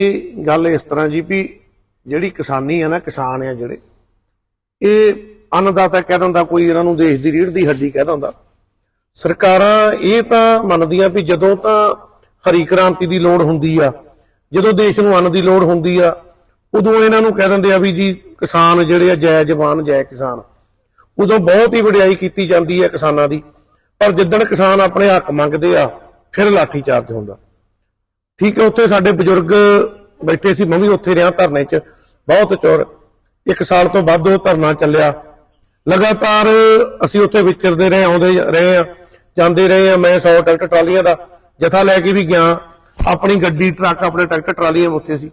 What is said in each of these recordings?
ਇਹ ਗੱਲ ਇਸ ਤਰ੍ਹਾਂ ਜੀ ਵੀ ਜਿਹੜੀ ਕਿਸਾਨੀ ਆ ਨਾ, ਕਿਸਾਨ ਆ ਜਿਹੜੇ, ਇਹ ਅੰਨਦਾਤਾ ਕਹਿ ਦਿੰਦਾ, ਕੋਈ ਇਹਨਾਂ ਨੂੰ ਦੇਸ਼ ਦੀ ਰੀੜ੍ਹ ਦੀ ਹੱਡੀ ਕਹਿ ਦਿੰਦਾ। ਸਰਕਾਰਾਂ ਇਹ ਤਾਂ ਮੰਨਦੀਆਂ ਵੀ ਜਦੋਂ ਤਾਂ ਹਰੀ ਕ੍ਰਾਂਤੀ ਦੀ ਲੋੜ ਹੁੰਦੀ ਆ, ਜਦੋਂ ਦੇਸ਼ ਨੂੰ ਅੰਨ ਦੀ ਲੋੜ ਹੁੰਦੀ ਆ, ਉਦੋਂ ਇਹਨਾਂ ਨੂੰ ਕਹਿ ਦਿੰਦੇ ਆ ਵੀ ਜੀ ਕਿਸਾਨ ਜਿਹੜੇ ਆ, ਜੈ ਜਵਾਨ, ਜੈ ਕਿਸਾਨ। ਉਦੋਂ ਬਹੁਤ ਹੀ ਵਡਿਆਈ ਕੀਤੀ ਜਾਂਦੀ ਹੈ ਕਿਸਾਨਾਂ ਦੀ, ਪਰ ਜਿੱਦਣ ਕਿਸਾਨ ਆਪਣੇ ਹੱਕ ਮੰਗਦੇ ਆ, ਫਿਰ ਲਾਠੀ ਚਾਰਜ ਹੁੰਦਾ। ਠੀਕ ਹੈ, ਉੱਥੇ ਸਾਡੇ ਬਜ਼ੁਰਗ ਬੈਠੇ ਸੀ, ਮੈਂ ਵੀ ਉੱਥੇ ਰਿਹਾ ਧਰਨੇ 'ਚ, ਬਹੁਤ ਚੋਰ ਇੱਕ ਸਾਲ ਤੋਂ ਵੱਧ ਉਹ ਧਰਨਾ ਚੱਲਿਆ। ਲਗਾਤਾਰ ਅਸੀਂ ਉੱਥੇ ਵਿਚਰਦੇ ਰਹੇ, ਆਉਂਦੇ ਰਹੇ ਆ ਜਾਂਦੇ ਰਹੇ ਆ ਮੈਂ 100 ਟਰੈਕਟਰ ਟਰਾਲੀਆਂ ਦਾ ਜਥਾ ਲੈ ਕੇ ਵੀ ਗਿਆ। ਆਪਣੀ ਗੱਡੀ, ਟਰੱਕ, ਆਪਣੇ ਟਰੈਕਟਰ, ਟਰਾਲੀਆਂ ਉੱਥੇ ਸੀ।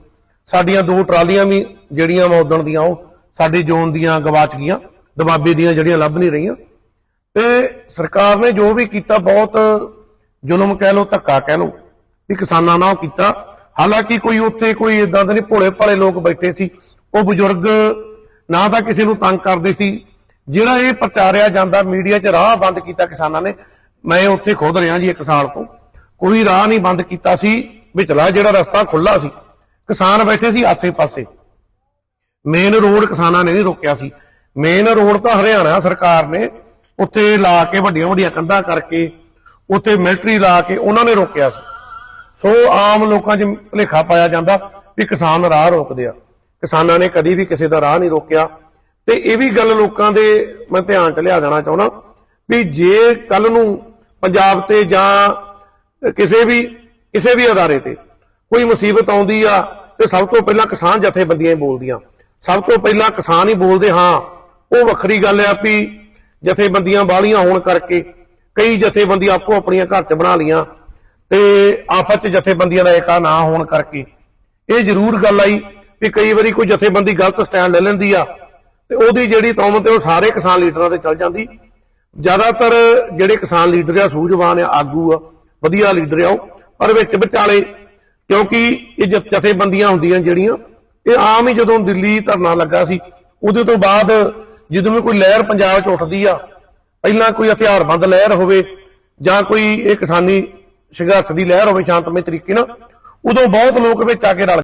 ਸਾਡੀਆਂ ਦੋ ਟਰਾਲੀਆਂ ਵੀ ਜਿਹੜੀਆਂ ਵਾ ਉਦਣ ਦੀਆਂ, ਉਹ ਸਾਡੇ ਜ਼ੋਨ ਦੀਆਂ ਗਵਾਚ ਗਈਆਂ। ਦਬਾਬੇ ਦੀਆਂ ਜਿਹੜੀਆਂ ਲੱਭ ਨਹੀਂ ਰਹੀਆਂ। ਤੇ ਸਰਕਾਰ ਨੇ ਜੋ ਵੀ ਕੀਤਾ, ਬਹੁਤ ਜ਼ੁਲਮ ਕਹਿ ਲੋ ਧੱਕਾ ਕਹਿ ਲੋ ਵੀ ਕਿਸਾਨਾਂ ਨਾਲ ਕੀਤਾ। ਹਾਲਾਂਕਿ ਕੋਈ ਉੱਥੇ ਕੋਈ ਇਦਾਂ ਦੇ ਨਹੀਂ, ਭੋਲੇ ਭਾਲੇ ਲੋਕ ਬੈਠੇ ਸੀ। ਉਹ ਬਜ਼ੁਰਗ ਨਾ ਤਾਂ ਕਿਸੇ ਨੂੰ ਤੰਗ ਕਰਦੇ ਸੀ। ਜਿਹੜਾ ਇਹ ਪ੍ਰਚਾਰਿਆ ਜਾਂਦਾ, ਮੀਡੀਆ 'ਚ ਰਾਹ ਬੰਦ ਕੀਤਾ ਕਿਸਾਨਾਂ ਨੇ। ਮੈਂ ਉੱਥੇ ਖੁਦ ਰਿਹਾ ਜੀ ਇੱਕ ਸਾਲ ਤੋਂ। ਕੋਈ ਰਾਹ ਨਹੀਂ ਬੰਦ ਕੀਤਾ ਸੀ। ਵਿਚਲਾ ਜਿਹੜਾ ਰਸਤਾ ਖੁੱਲਾ ਸੀ। ਕਿਸਾਨ ਬੈਠੇ ਸੀ ਆਸੇ-ਪਾਸੇ। ਮੇਨ ਰੋਡ ਕਿਸਾਨਾਂ ਨੇ ਨਹੀਂ ਰੋਕਿਆ ਸੀ। ਮੇਨ ਰੋਡ ਤਾਂ ਹਰਿਆਣਾ ਸਰਕਾਰ ਨੇ ਉੱਥੇ ਲਾ ਕੇ ਵੱਡੀਆਂ ਵੱਡੀਆਂ ਕੰਧਾਂ ਕਰਕੇ, ਉੱਥੇ ਮਿਲਟਰੀ ਲਾ ਕੇ ਉਹਨਾਂ ਨੇ ਰੋਕਿਆ ਸੀ। ਸੋ ਆਮ ਲੋਕਾਂ 'ਚ ਭੁਲੇਖਾ ਪਾਇਆ ਜਾਂਦਾ ਵੀ ਕਿਸਾਨ ਰਾਹ ਰੋਕਦੇ ਆ। ਕਿਸਾਨਾਂ ਨੇ ਕਦੀ ਵੀ ਕਿਸੇ ਦਾ ਰਾਹ ਨਹੀਂ ਰੋਕਿਆ। ਤੇ ਇਹ ਵੀ ਗੱਲ ਲੋਕਾਂ ਦੇ ਮੈਂ ਧਿਆਨ 'ਚ ਲਿਆ ਦੇਣਾ ਚਾਹੁੰਦਾ ਵੀ ਜੇ ਕੱਲ ਨੂੰ ਪੰਜਾਬ ਤੇ ਜਾਂ ਕਿਸੇ ਵੀ ਕਿਸੇ ਵੀ ਅਦਾਰੇ ਤੇ ਕੋਈ ਮੁਸੀਬਤ ਆਉਂਦੀ ਆ ਤੇ ਸਭ ਤੋਂ ਪਹਿਲਾਂ ਕਿਸਾਨ ਜਥੇਬੰਦੀਆਂ ਹੀ ਬੋਲਦੀਆਂ। ਸਭ ਤੋਂ ਪਹਿਲਾਂ ਕਿਸਾਨ ਹੀ ਬੋਲਦੇ, ਹਾਂ, ਉਹ ਵੱਖਰੀ ਗੱਲ ਆ ਵੀ ਜਥੇਬੰਦੀਆਂ ਬਾਲੀਆਂ ਹੋਣ ਕਰਕੇ ਕਈ ਜਥੇਬੰਦੀਆਂ ਆਪੋ ਆਪਣੀਆਂ ਘਰ 'ਚ ਬਣਾ ਲੀਆਂ ਤੇ ਆਪਸ 'ਚ ਜਥੇਬੰਦੀਆਂ ਦਾ ਏਕਾ ਨਾ ਹੋਣ ਕਰਕੇ। ਇਹ ਜ਼ਰੂਰ ਗੱਲ ਆਈ ਵੀ ਕਈ ਵਾਰੀ ਕੋਈ ਜਥੇਬੰਦੀ ਗਲਤ ਸਟੈਂਡ ਲੈ ਲੈਂਦੀ ਆ ਤੇ ਉਹਦੀ ਜਿਹੜੀ ਤੌਮਤ ਹੈ ਉਹ ਸਾਰੇ ਕਿਸਾਨ ਲੀਡਰਾਂ ਤੇ ਚੱਲ ਜਾਂਦੀ। ਜ਼ਿਆਦਾਤਰ ਜਿਹੜੇ ਕਿਸਾਨ ਲੀਡਰ ਆ, ਸੂਝਵਾਨ ਆ, ਆਗੂ ਆ, ਵਧੀਆ ਲੀਡਰ ਆ ਉਹ। ਪਰ ਵਿੱਚ ਵਿਚਾਲੇ ਕਿਉਂਕਿ ਇਹ ਜਥੇਬੰਦੀਆਂ ਹੁੰਦੀਆਂ ਜਿਹੜੀਆਂ, ਇਹ ਆਮ ਹੀ ਜਦੋਂ ਦਿੱਲੀ ਧਰਨਾ ਲੱਗਾ ਸੀ, ਉਹਦੇ ਤੋਂ ਬਾਅਦ ਜਦੋਂ ਵੀ ਕੋਈ ਲਹਿਰ ਪੰਜਾਬ 'ਚ ਉੱਠਦੀ ਆ, ਪਹਿਲਾਂ ਕੋਈ ਹਥਿਆਰਬੰਦ ਲਹਿਰ ਹੋਵੇ ਜਾਂ ਕੋਈ ਇਹ ਕਿਸਾਨੀ ਸੰਘਰਸ਼ ਦੀ ਲਹਿਰ ਹੋਵੇ ਸ਼ਾਂਤਮਈ ਤਰੀਕੇ ਨਾਲ ਉਦੋਂ ਬਹੁਤ ਲੋਕ ਵਿੱਚ ਆ ਕੇ ਰਲ